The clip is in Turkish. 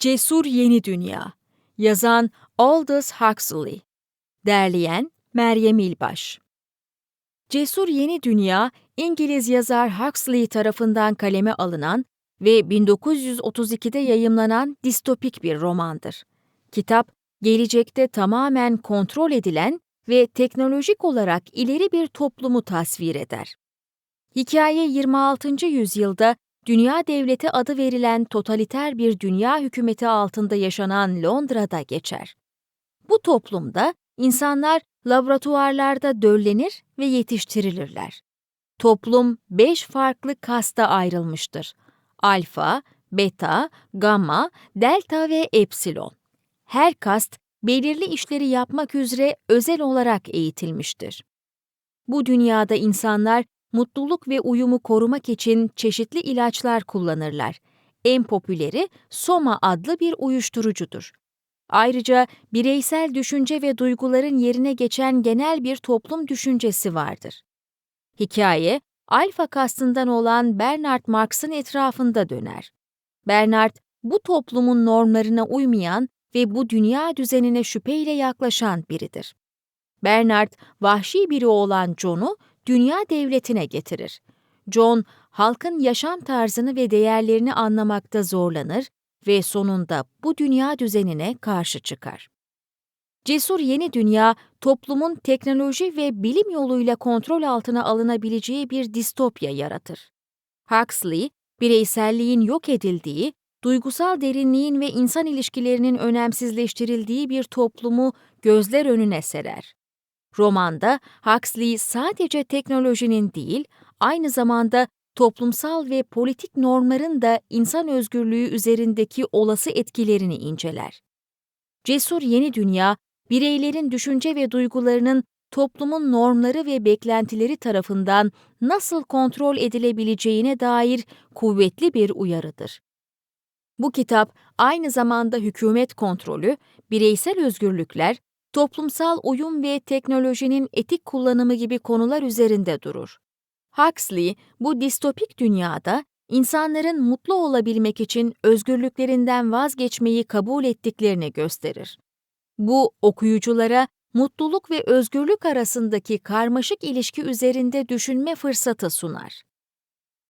Cesur Yeni Dünya Yazan Aldous Huxley Derleyen Meryem İlbaş Cesur Yeni Dünya, İngiliz yazar Huxley tarafından kaleme alınan ve 1932'de yayımlanan distopik bir romandır. Kitap, gelecekte tamamen kontrol edilen ve teknolojik olarak ileri bir toplumu tasvir eder. Hikaye 26. yüzyılda dünya devleti adı verilen totaliter bir dünya hükümeti altında yaşanan Londra'da geçer. Bu toplumda insanlar laboratuvarlarda döllenir ve yetiştirilirler. Toplum beş farklı kasta ayrılmıştır. Alfa, beta, gamma, delta ve epsilon. Her kast belirli işleri yapmak üzere özel olarak eğitilmiştir. Bu dünyada insanlar mutluluk ve uyumu korumak için çeşitli ilaçlar kullanırlar. En popüleri Soma adlı bir uyuşturucudur. Ayrıca bireysel düşünce ve duyguların yerine geçen genel bir toplum düşüncesi vardır. Hikaye, alfa kastından olan Bernard Marx'ın etrafında döner. Bernard, bu toplumun normlarına uymayan ve bu dünya düzenine şüpheyle yaklaşan biridir. Bernard, vahşi biri olan John'u dünya devletine getirir. John, halkın yaşam tarzını ve değerlerini anlamakta zorlanır ve sonunda bu dünya düzenine karşı çıkar. Cesur Yeni Dünya, toplumun teknoloji ve bilim yoluyla kontrol altına alınabileceği bir distopya yaratır. Huxley, bireyselliğin yok edildiği, duygusal derinliğin ve insan ilişkilerinin önemsizleştirildiği bir toplumu gözler önüne serer. Romanda Huxley sadece teknolojinin değil, aynı zamanda toplumsal ve politik normların da insan özgürlüğü üzerindeki olası etkilerini inceler. Cesur Yeni Dünya, bireylerin düşünce ve duygularının toplumun normları ve beklentileri tarafından nasıl kontrol edilebileceğine dair kuvvetli bir uyarıdır. Bu kitap aynı zamanda hükümet kontrolü, bireysel özgürlükler, toplumsal uyum ve teknolojinin etik kullanımı gibi konular üzerinde durur. Huxley, bu distopik dünyada insanların mutlu olabilmek için özgürlüklerinden vazgeçmeyi kabul ettiklerini gösterir. Bu okuyuculara mutluluk ve özgürlük arasındaki karmaşık ilişki üzerinde düşünme fırsatı sunar.